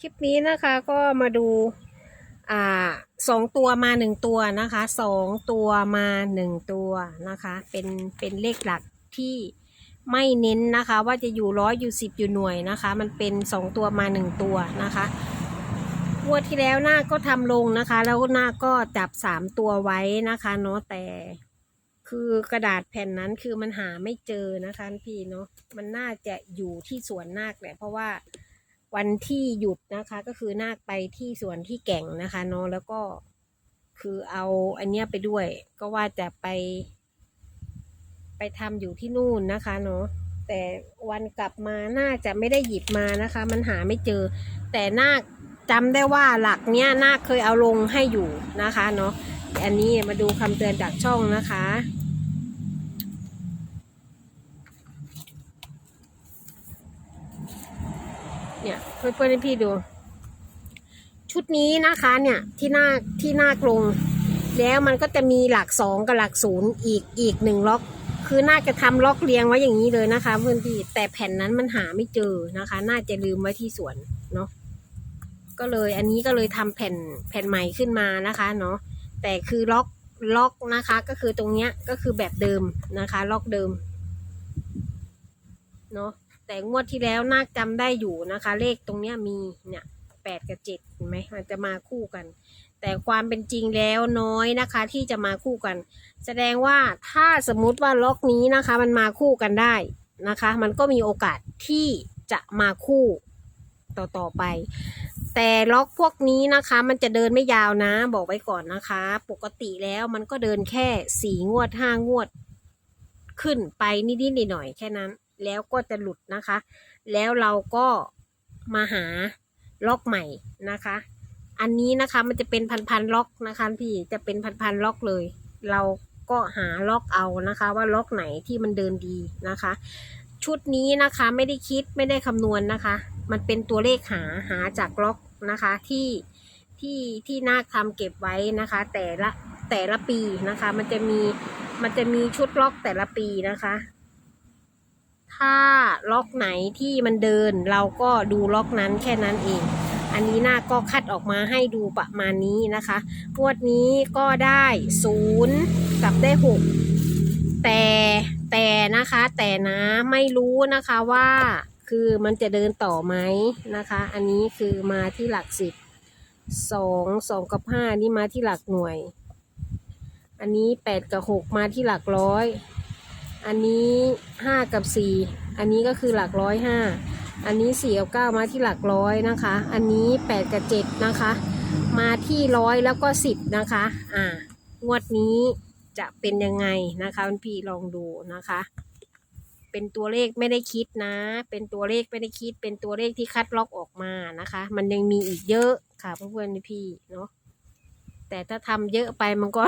คลิปนี้นะคะก็มาดูอ่าสองตัวมาหนึ่งตัวนะคะสองตัวมาหนึ่งตัวนะคะเป็นเป็นเลขหลักที่ไม่เน้นนะคะ ว่าจะอยู่ร้อยอยู่สิบอยู่หน่วยนะคะ มันเป็นสองตัวมาหนึ่งตัวนะคะงวดที่แล้วหน้าก็ทำลงนะคะ แล้วหน้าก็จับสามตัวไว้นะคะเนาะแต่คือกระดาษแผ่นนั้นคือมันหาไม่เจอนะคะพี่เนาะมันน่าจะอยู่ที่สวนนาคแหละเพราะว่า วันที่หยุดนะคะ ก็คือนาคไปที่สวนที่แก่งนะคะเนาะแล้วก็คือเอาอันเนี้ยไปด้วย ก็ว่าจะไป ไปทำอยู่ที่นู่นนะคะเนาะแต่วันกลับมาน่าจะไม่ได้หยิบมานะคะ มันหาไม่เจอ แต่นาคจำได้ว่าหลักเนี้ยนาคเคยเอาลงให้อยู่นะคะเนาะอันนี้มาดูคำเตือนจากช่องนะคะ เนี่ยเพื่อนๆให้พี่ดู ชุดนี้นะคะเนี่ยที่หน้าที่หน้ากลงแล้วมันก็จะมีหลักสองกับหลักศูนย์อีกอีกหนึ่งล็อก คือน่าจะทำล็อกเรียงไว้อย่างนี้เลยนะคะ เพื่อนพี่แต่แผ่นนั้นมันหาไม่เจอนะคะ น่าจะลืมไว้ที่สวนเนาะก็เลยอันนี้ก็เลยทำแผ่นแผ่นใหม่ขึ้นมานะคะเนาะแต่คือล็อกล็อกนะคะ ก็คือตรงเนี้ยก็คือแบบเดิมนะคะ ล็อกเดิมเนาะ แต่งวดที่แล้วนาคจำได้อยู่นะคะ เลขตรงเนี้ยมีเนี่ยแปดกับเจ็ดเห็นไหมมันจะมาคู่กัน แต่ความเป็นจริงแล้วน้อยนะคะที่จะมาคู่กัน แสดงว่าถ้าสมมุติว่าล็อกนี้นะคะ มันมาคู่กันได้นะคะ มันก็มีโอกาสที่จะมาคู่ต่อต่อไป แต่ล็อกพวกนี้นะคะ มันจะเดินไม่ยาวนะ บอกไว้ก่อนนะคะ ปกติแล้วมันก็เดินแค่สี่งวดห้างวด ขึ้นไปนิดๆหน่อยๆแค่นั้น แล้วก็จะหลุดนะคะ แล้วเราก็มาหาล็อกใหม่นะคะ อันนี้นะคะมันจะเป็นพันๆล็อกนะคะพี่จะเป็นพันๆล็อกเลย เราก็หาล็อกเอานะคะ ว่าล็อกไหนที่มันเดินดีนะคะ ชุดนี้นะคะไม่ได้คิดไม่ได้คำนวณนะคะ มันเป็นตัวเลขหาหาจากล็อกนะคะที่ที่ที่นาคทำเก็บไว้นะคะ แต่ละแต่ละปีนะคะ มันจะมีมันจะมีชุดล็อกแต่ละปีนะคะ ถ้าล็อกไหนที่มันเดินเราก็ดูล็อกนั้นแค่นั้นเอง อันนี้หน้าก็คัดออกมาให้ดูประมาณนี้นะคะงวดนี้ก็ได้ศูนย์กับได้หกแต่แต่นะคะ แต่นะไม่รู้นะคะว่าคือมันจะเดินต่อไหมนะคะ อันนี้คือมาที่หลักสิบสองสองกับห้านี่มาที่หลักหน่วย อันนี้แปดกับหกมาที่หลักร้อย อันนี้ห้ากับสี่อันนี้ก็คือหลักร้อยห้าอันนี้สี่กับเก้ามาที่หลักร้อยนะคะ อันนี้แปดกับเจ็ดนะคะ มาที่ร้อยแล้วก็สิบนะคะ อ่างวดนี้จะเป็นยังไงนะคะพี่ลองดูนะคะ เป็นตัวเลขไม่ได้คิดนะ เป็นตัวเลขไม่ได้คิด เป็นตัวเลขที่คัดล็อกออกมานะคะ มันยังมีอีกเยอะค่ะเพื่อนๆพี่เนาะแต่ถ้าทำเยอะไปมันก็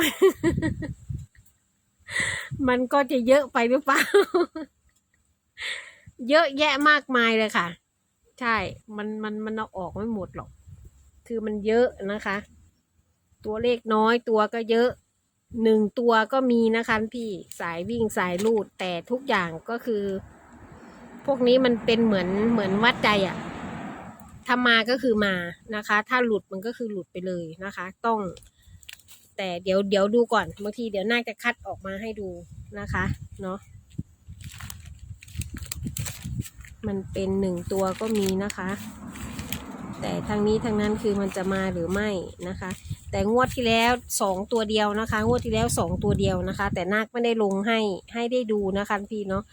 มันก็จะเยอะไปหรือเปล่า เยอะแยะมากมายเลยค่ะ ใช่ มันมันมันเอาออกไม่หมดหรอก คือมันเยอะนะคะ ตัวเลขน้อยตัวก็เยอะ หนึ่งตัวก็มีนะคะพี่ สายวิ่งสายลูด แต่ทุกอย่างก็คือ พวกนี้มันเป็นเหมือนเหมือนวัดใจอะถ้ามาก็คือมานะคะ ถ้าหลุดมันก็คือหลุดไปเลยนะคะ ต้อง แต่เดี๋ยวเดี๋ยวดูก่อนบางทีเดี๋ยวน่าจะคัดออกมาให้ดูนะคะเนาะมันเป็นหนึ่งตัวก็มีนะคะ แต่ทางนี้ทางนั้นคือมันจะมาหรือไม่นะคะ แต่งวดที่แล้วสองตัวเดียวนะคะ งวดที่แล้วสองตัวเดียวนะคะ แต่นาคไม่ได้ลงให้ให้ได้ดูนะคะพี่เนาะ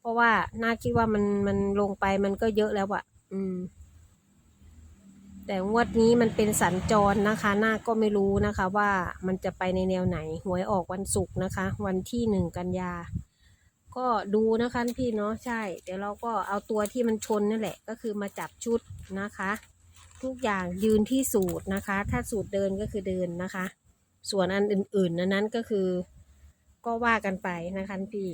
เพราะว่านาคคิดว่ามันมันลงไปมันก็เยอะแล้วอะอืม แต่งวดนี้มันเป็นสัญจรนะคะหน้าก็ไม่รู้นะคะว่ามันจะไปในแนวไหนหวยออกวันศุกร์นะคะ วันที่หนึ่งกันยา ก็ดูนะคะพี่เนาะใช่เดี๋ยวเราก็เอาตัวที่มันชนนั่นแหละ ก็คือมาจับชุดนะคะ ทุกอย่างยืนที่สูตรนะคะ ถ้าสูตรเดินก็คือเดินนะคะ ส่วนอันอื่นๆนั้นก็คือ ก็ว่ากันไปนะคะพี่